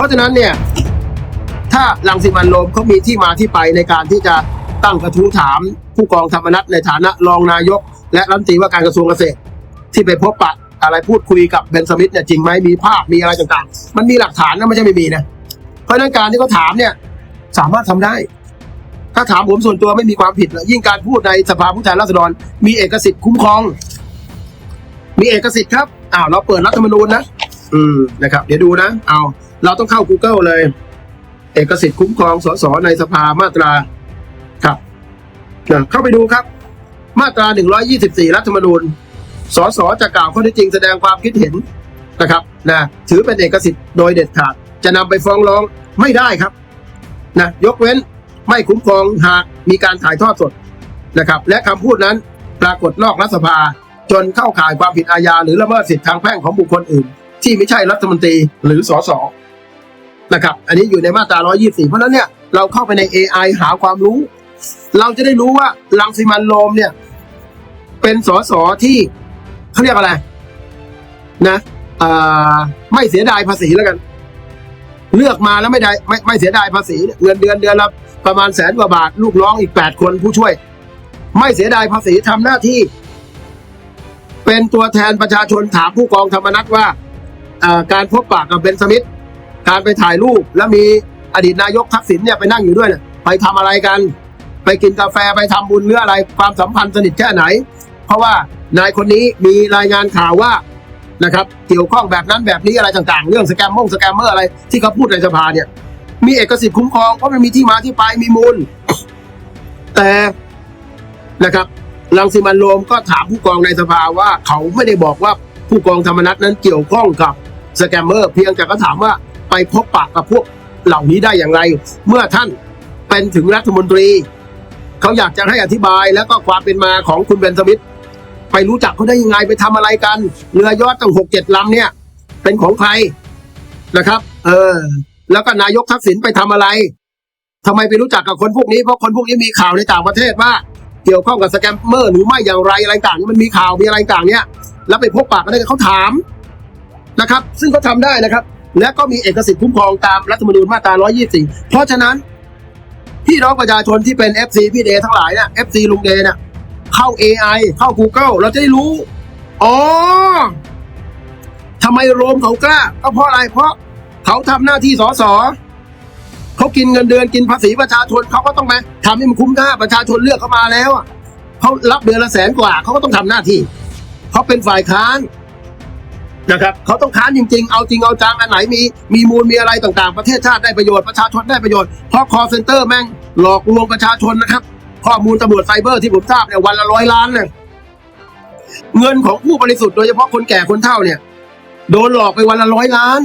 ราะฉะนั้นเนี่ยถ้าลังสิมันโรมเขามีที่มาที่ไปในการที่จะตั้งกระทู้ถาม ผู้กองธรรมนัฐในฐานะรองนายก และรัฐมนตรีว่าการกระทรวงเกษตร ที่ไปพบปะอะไรพูดคุยกับเบนสมิธเนี่ยจริงไหมมีภาพมีอะไรต่างๆ มันมีหลักฐานนะไม่ใช่ไม่มีนะเพราะนั้นการที่เขาถามเนี่ยสามารถทำได้ ถ้าถามผมส่วนตัวไม่มีความผิดนะยิ่งการพูดในสภาผู้แทนราษฎร มีเอกสิทธิ์คุ้มครอง มีเอกสิทธิ์ครับอ้าวเราเปิดรัฐธรรมนูญนะอืมนะครับ เดี๋ยวดูนะ เอา เราต้องเข้า Google เลย เอกสิทธิ์คุ้มครองสสในสภามาตราครับนะเข้าไปดูครับ มาตรา 124 รัฐธรรมนูญสสจะกล่าวข้อเท็จจริงแสดงความคิดเห็นนะครับนะถือเป็นเอกสิทธิ์โดยเด็ดขาด จะนำไปฟ้องร้องไม่ได้ครับนะยกเว้นไม่คุ้มครองหากมีการถ่ายทอดสดนะครับ และคำพูดนั้นปรากฏนอกรัฐสภาจนเข้าข่ายความผิดอาญาหรือละเมิดสิทธิทางแพ่งของบุคคลอื่น ที่ไม่ใช่รัฐมนตรีหรือสส นะครับ อันนี้อยู่ในมาตรา 124 เพราะนั้นเนี่ยเราเข้าไปใน AI หาความรู้ เราจะได้รู้ว่าลังสิมันโรมเนี่ย เป็นสสที่เขาเรียกอะไรนะไม่เสียดายภาษีแล้วกัน เลือกมาแล้วไม่ได้ไม่ไม่เสียดายภาษีเงินเดือนเดือนละประมาณแสนกว่าบาท ลูกน้องอีกแปดคนผู้ช่วย ไม่เสียดายภาษีทำหน้าที่ เป็นตัวแทนประชาชนถามผู้กองธรรมนัฐว่าการพบปะกับเบนสมิธ การไปถ่ายรูปแล้วมีอดีตนายกทักษิณเนี่ยไปนั่งอยู่ด้วยเนี่ยไปทำอะไรกัน ไปกินกาแฟไปทำบุญหรืออะไรความสัมพันธ์สนิทแค่ไหน เพราะว่านายคนนี้มีรายงานข่าวว่านะครับเกี่ยวข้องแบบนั้นแบบนี้อะไรต่างๆ เรื่องสแกมมงสแกมเมอร์อะไรที่เขาพูดในสภาเนี่ย มีเอกสิทธิ์คุ้มครองเพราะมันมีที่มาที่ไปมีมูล แต่นะครับลังสิมันโรมก็ถามผู้กองในสภาว่าเขาไม่ได้บอกว่าผู้กองธรรมนัฐนั้นเกี่ยวข้องกับสแกมเมอร์เพียงแต่ก็ถามว่า ไปพบปะกับพวกเหล่านี้ได้อย่างไร เมื่อท่านเป็นถึงรัฐมนตรี เขาอยากจะให้อธิบายแล้วก็ความเป็นมาของคุณเบนสมิธไปรู้จักเขาได้ยังไงไปทำอะไรกันเรือยอดตั้งหกเจ็ดลำเนี่ย เป็นของใครนะครับ เออ แล้วก็นายกทักษิณไปทำอะไรทำไมไปรู้จักกับคนพวกนี้เพราะคนพวกนี้มีข่าวในต่างประเทศว่า เกี่ยวข้องกับสแกมเมอร์หรือไม่อย่างไรอะไรต่างมันมีข่าวมีอะไรต่างเนี่ย แล้วไปพบปากกันได้เขาถามนะครับ ซึ่งเขาทาได้นะครับ และก็มีเอกสิทธิ์คุ้มครองตามรัฐธรรมนูญมาตรา 124 เพราะฉะนั้นพี่น้องประชาชนที่เป็น FC พี่เดย์ทั้งหลายเนี่ย FC ลุงเดย์เนี่ยเข้า AI เข้า Google เราจะได้รู้ อ๋อทำไมโรมเขากล้า ก็เพราะอะไร เพราะเขาทำหน้าที่สสเขากินเงินเดือนกินภาษีประชาชนเขาก็ต้องมาทำให้มันคุ้มค่าประชาชนเลือกเขามาแล้วเขารับเดือนละแสนกว่าเขาก็ต้องทำหน้าที่เขาเป็นฝ่ายค้าน นะครับเขาต้องค้านจริง ๆ เอาจริงเอาจังอันไหนมีมีมูลมีอะไรต่างๆ ประเทศชาติได้ประโยชน์ประชาชนได้ประโยชน์เพราะคอเซ็นเตอร์แม่งหลอกลวงประชาชนนะครับ ข้อมูลตำรวจไซเบอร์ที่ผมทราบเนี่ยวันละร้อยล้านเนี่ยเงินของผู้บริสุทธิ์โดยเฉพาะคนแก่คนเฒ่าเนี่ย โดนหลอกไปวันละร้อยล้าน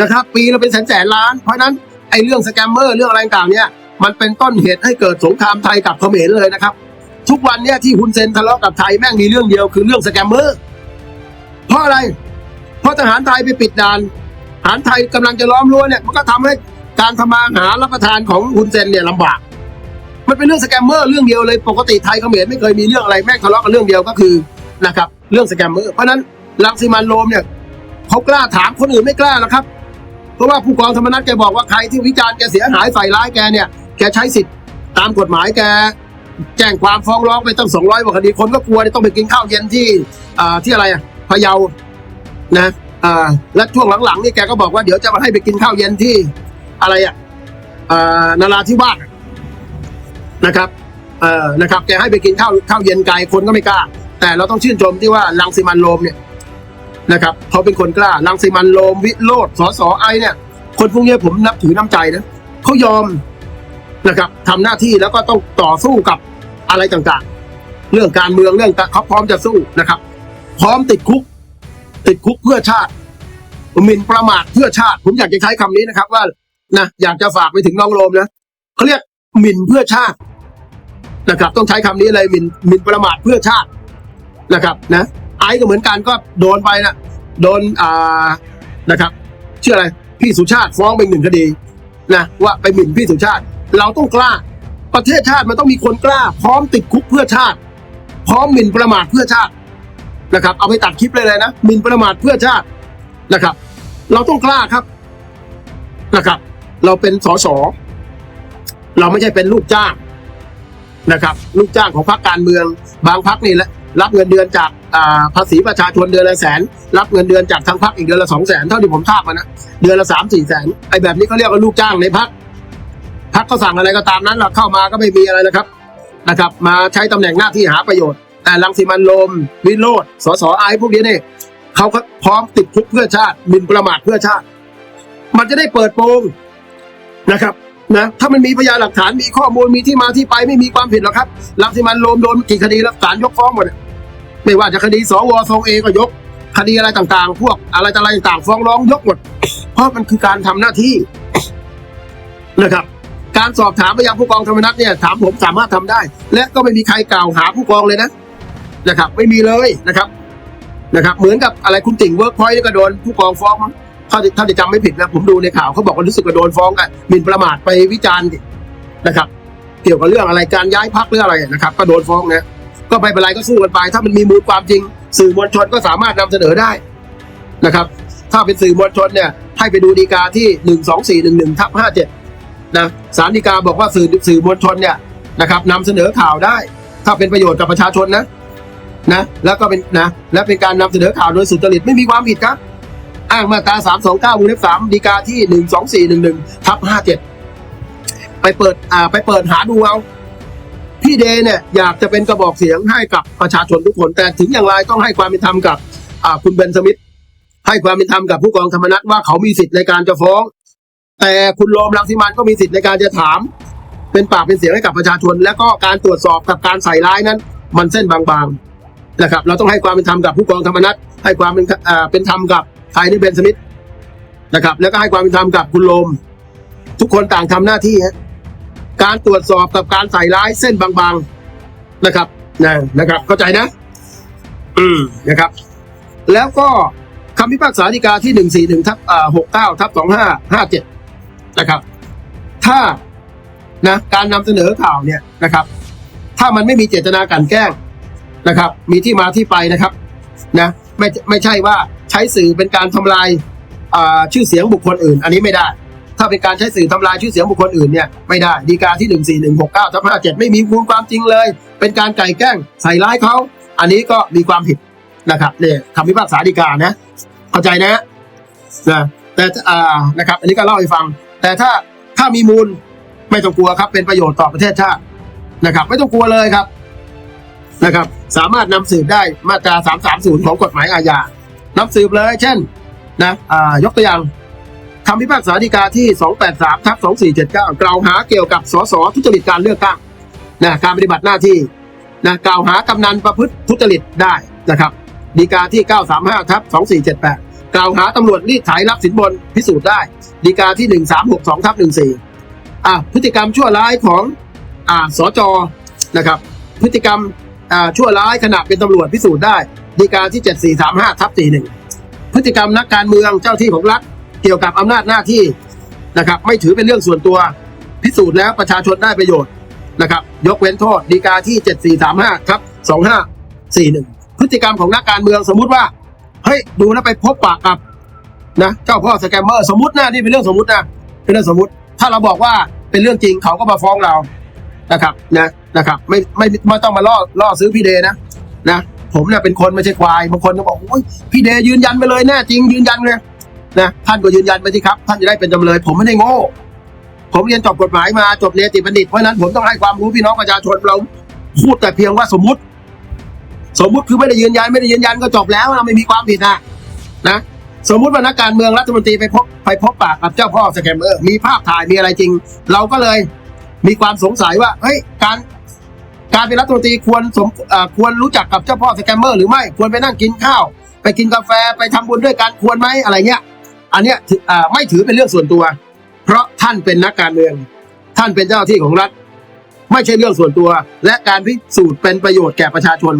นะครับ ปีละเป็นแสนแสนล้าน เพราะนั้นไอ้เรื่องสแกมเมอร์เรื่องอะไรต่างๆเนี่ยมันเป็นต้นเหตุให้เกิดสงครามไทยกับเขมรเลยนะครับ ทุกวันเนี่ยที่ฮุนเซนทะเลาะกับไทยแม่งมีเรื่องเดียวคือเรื่องสแกมเมอร์ เพราะอะไร เพราะทหารไทยไปปิดด่านทหารไทยกำลังจะล้อมรั้วเนี่ยมันก็ทำให้การทำมาหารับประทานของฮุนเซนเนี่ยลำบาก มันเป็นเรื่องสแกมเมอร์เรื่องเดียวเลย ปกติไทยเขมรไม่เคยมีเรื่องอะไรแม่งทะเลาะกันเรื่องเดียวก็คือนะครับเรื่องสแกมเมอร์เพราะนั้นลังสิมันโรมเนี่ยเขากล้าถามคนอื่นไม่กล้าหรอกครับ เพราะว่าผู้กองธรรมนัฐแกบอกว่าใครที่วิจารณ์แกเสียหายใส่ร้ายแกเนี่ยแกใช้สิทธิ์ตามกฎหมายแกแจ้งความฟ้องร้องไปตั้งสองร้อยกว่าคดีคนก็กลัวนี่ต้องไปกินข้าวเย็นที่อ่าที่อะไรอะ พะเยานะอ่าและช่วงหลังๆนี่แกก็บอกว่าเดี๋ยวจะมาให้ไปกินข้าวเย็นที่อะไรอะอ่านาราธิวาสนะครับเอ่อนะครับ แกให้ไปกินข้าวข้าวเย็นไกลคนก็ไม่กล้า แต่เราต้องชื่นชมที่ว่าลังสิมันโรมเนี่ยนะครับเขาเป็นคนกล้าลังสิมันโรมวิโรธสอสอไอเนี่ย คนพวกนี้ผมนับถือน้ำใจนะเขายอมนะครับทำหน้าที่แล้วก็ต้องต่อสู้กับอะไรต่างๆ เรื่องการเมืองเรื่องเขาพร้อมจะสู้นะครับ พร้อมติดคุก ติดคุกเพื่อชาติหมิ่นประมาทเพื่อชาติ ผมอยากจะใช้คำนี้นะครับ ว่านะอยากจะฝากไปถึงน้องโรมนะเขาเรียกหมิ่นเพื่อชาตินะครับ ต้องใช้คำนี้เลยหมิ่นหมิ่นประมาทเพื่อชาตินะครับ นะไอ้ก็เหมือนกันก็โดนไปนะโดนอ่านะครับชื่ออะไรพี่สุชาติฟ้องไปหนึ่งคดีนะว่าไปหมิ่นพี่สุชาติ เราต้องกล้า ประเทศชาติมันต้องมีคนกล้า พร้อมติดคุกเพื่อชาติ พร้อมหมิ่นประมาทเพื่อชาติ นะครับเอาไปตัดคลิปเลยเลยนะหมินประมาทเพื่อชาตินะครับ เราต้องกล้าครับนะครับ เราเป็นสสเราไม่ใช่เป็นลูกจ้างนะครับ ลูกจ้างของพรรคการเมือง บางพรรคนี่แหละรับเงินเดือนจากภาษีประชาชนเดือนละแสน รับเงินเดือนจากทางพรรคอีกเดือนละสองแสนเท่าที่ผมทราบมานะเดือนละสามสี่แสนไอ้แบบนี้เขาเรียกว่าลูกจ้างในพรรคพรรคเขาสั่งอะไรก็ตามนั้นเราเข้ามาก็ไม่มีอะไรนะครับนะครับ มาใช้ตำแหน่งหน้าที่หาประโยชน์ แต่ลังสิมันต์โรมวิโรธสสไอพวกนี้เนี่ยเขาก็พร้อมติดคุกเพื่อชาติมินประมาทเพื่อชาติ มันจะได้เปิดโปงนะครับนะถ้ามันมีพยานหลักฐานมีข้อมูลมีที่มาที่ไปไม่มีความผิดหรอกครับลังสิมันต์โรมโดนกี่คดีแล้วศาลยกฟ้องหมดไม่ว่าจะคดีสวทรงเอก็ยก คดีอะไรต่างๆ พวกอะไรต่างๆต่างฟ้องร้องยกหมด เพราะมันคือการทำหน้าที่นะครับการสอบถามไปยังผู้กองธรรมนัฐเนี่ยถามผมสามารถทำได้ และก็ไม่มีใครกล่าวหาผู้กองเลยนะ นะครับ ไม่มีเลยนะครับนะครับ เหมือนกับอะไรคุณติ่งเวิร์กพอยต์ก็โดนผู้กองฟ้องมั้งถ้าถ้าจะจำไม่ผิดนะผมดูในข่าวเขาบอกว่ารู้สึกว่าโดนฟ้องกันหมิ่นประมาทไปวิจารณ์นะครับ เกี่ยวกับเรื่องอะไรการย้ายพักหรืออะไรนะครับ ก็โดนฟ้องนะก็ไม่เป็นไรก็สู้กันไป ถ้ามันมีมูลความจริง สื่อมวลชนก็สามารถนำเสนอได้นะครับ ถ้าเป็นสื่อมวลชนเนี่ยให้ไปดูดีกาที่หนึ่งสองสี่หนึ่งหนึ่งทับห้าเจ็ดนะสารดีกาบอกว่าสื่อสื่อมวลชนเนี่ยนะครับนำเสนอข่าวได้ ถ้าเป็นประโยชน์กับประชาชนนะ นะ แล้วก็เป็นนะ และเป็นการนำเสนอข่าวโดยสุจริตไม่มีความผิดครับ อ้างมาตราสามสองเก้าวงเล็บสามดีกาที่หนึ่งสองสี่หนึ่งหนึ่งทับห้าเจ็ดไปเปิดอ่าไปเปิดหาดูเอาพี่เดย์เนี่ยอยากจะเป็นกระบอกเสียงให้กับประชาชนทุกคน แต่ถึงอย่างไรต้องให้ความเป็นธรรมกับอ่าคุณเบนสมิธให้ความเป็นธรรมกับผู้กองธรรมนัฐว่าเขามีสิทธิ์ในการจะฟ้อง แต่คุณโรมรังสิมันก็มีสิทธิ์ในการจะถาม เป็นปากเป็นเสียงให้กับประชาชน และก็การตรวจสอบกับการใส่ร้ายนั้น มันเส้นบางๆ นะครับ เราต้องให้ความเป็นธรรมกับผู้กองธรรมนัฐให้ความเป็นอ่าเป็นธรรมกับไทยนี่เบนสมิธนะครับ แล้วก็ให้ความเป็นธรรมกับคุณโรมทุกคนต่างทำหน้าที่ฮะการตรวจสอบกับการใส่ร้ายเส้นบางๆนะครับนะนะครับ เข้าใจนะ อืมนะครับ แล้วก็คำพิพากษาฎีกาที่หนึ่งสี่หนึ่งทับหกเก้าทับสองห้าห้าเจ็ดนะครับ ถ้านะการนำเสนอข่าวเนี่ยนะครับ ถ้ามันไม่มีเจตนากลันแกล้ง นะครับ มีที่มาที่ไปนะครับนะไม่ไม่ใช่ว่าใช้สื่อเป็นการทำลายชื่อเสียงบุคคลอื่น อันนี้ไม่ได้ ถ้าเป็นการใช้สื่อทำลายชื่อเสียงบุคคลอื่นเนี่ยไม่ได้ดีกาที่หนึ่งสี่หนึ่งหกเก้าทับห้าเจ็ดไม่มีมูลความจริงเลย เป็นการไก่แกล้งใส่ร้ายเขาอันนี้ก็มีความผิดนะครับเนี่ยคำพิพากษาฎีกานะเข้าใจนะนะแต่อ่านะครับ อันนี้ก็เล่าให้ฟัง แต่ถ้าถ้ามีมูลไม่ต้องกลัวครับเป็นประโยชน์ต่อประเทศชาตินะครับ ไม่ต้องกลัวเลยครับ นะครับ สามารถนำสืบได้มาตรา 330 ของกฎหมายอาญานำสืบเลย เช่นนะอ่ายกตัวอย่างคำพิพากษาฎีกาที่ 283ทับ2479 กล่าวหาเกี่ยวกับสสทุจริตการเลือกตั้งนะการปฏิบัติหน้าที่นะกล่าวหากำนันประพฤติทุจริตได้นะครับฎีกาที่ 935ทับ2478 กล่าวหาตำรวจรีดไถรับสินบนพิสูจน์ได้ฎีกาที่ 1362ทับ14อะพฤติกรรมชั่วร้ายของอ่าสจนะครับ พฤติกรรม ชั่วร้ายขณะเป็นตำรวจพิสูจน์ได้ฎีกาที่ 7435ทับ41 พฤติกรรมนักการเมืองเจ้าที่ของรัฐเกี่ยวกับอำนาจหน้าที่นะครับ ไม่ถือเป็นเรื่องส่วนตัวพิสูจน์แล้วประชาชนได้ประโยชน์นะครับ ยกเว้นโทษฎีกาที่ 7435ครับ2541 พฤติกรรมของนักการเมืองสมมุติว่าเฮ้ยดูแล้วไปพบปากกับนะเจ้าพ่อสแกมเมอร์สมมตินะนี่เป็นเรื่องสมมตินะเป็นเรื่องสมมติ ถ้าเราบอกว่าเป็นเรื่องจริงเขาก็มาฟ้องเรานะครับนะ นะครับ ไม่ไม่ไม่ต้องมาล่อล่อซื้อพี่เดนะนะผมเนี่ยเป็นคนไม่ใช่ควายบางคนก็บอกโอ้ยพี่เดยืนยันไปเลยแน่จริงยืนยันเลยนะท่านก็ยืนยันไปสิครับ ท่านจะได้เป็นจำเลย ผมไม่ได้โง่ ผมเรียนจบกฎหมายมาจบเนติบัณฑิตเพราะนั้นผมต้องให้ความรู้พี่น้องประชาชนเราพูดแต่เพียงว่าสมมติ สมมุติคือไม่ได้ยืนยันไม่ได้ยืนยันก็จบแล้วนะไม่มีความผิดนะนะสมมุติว่านักการเมืองรัฐมนตรีไปพบไปพบปากกับเจ้าพ่อสแกมเมอร์มีภาพถ่ายมีอะไรจริง เราก็เลยมีความสงสัยว่าเฮ้ยการ การเป็นรัฐมนตรีควรสมควรรู้จักกับเจ้าพ่อสแกมเมอร์หรือไม่ควรไปนั่งกินข้าว ไปกินกาแฟไปทำบุญด้วยกันควรไหมอะไรเงี้ย อันเนี้ยไม่ถือเป็นเรื่องส่วนตัว เพราะท่านเป็นนักการเมือง ท่านเป็นเจ้าหน้าที่ของรัฐ ไม่ใช่เรื่องส่วนตัว และการพิสูจน์เป็นประโยชน์แก่ประชาชน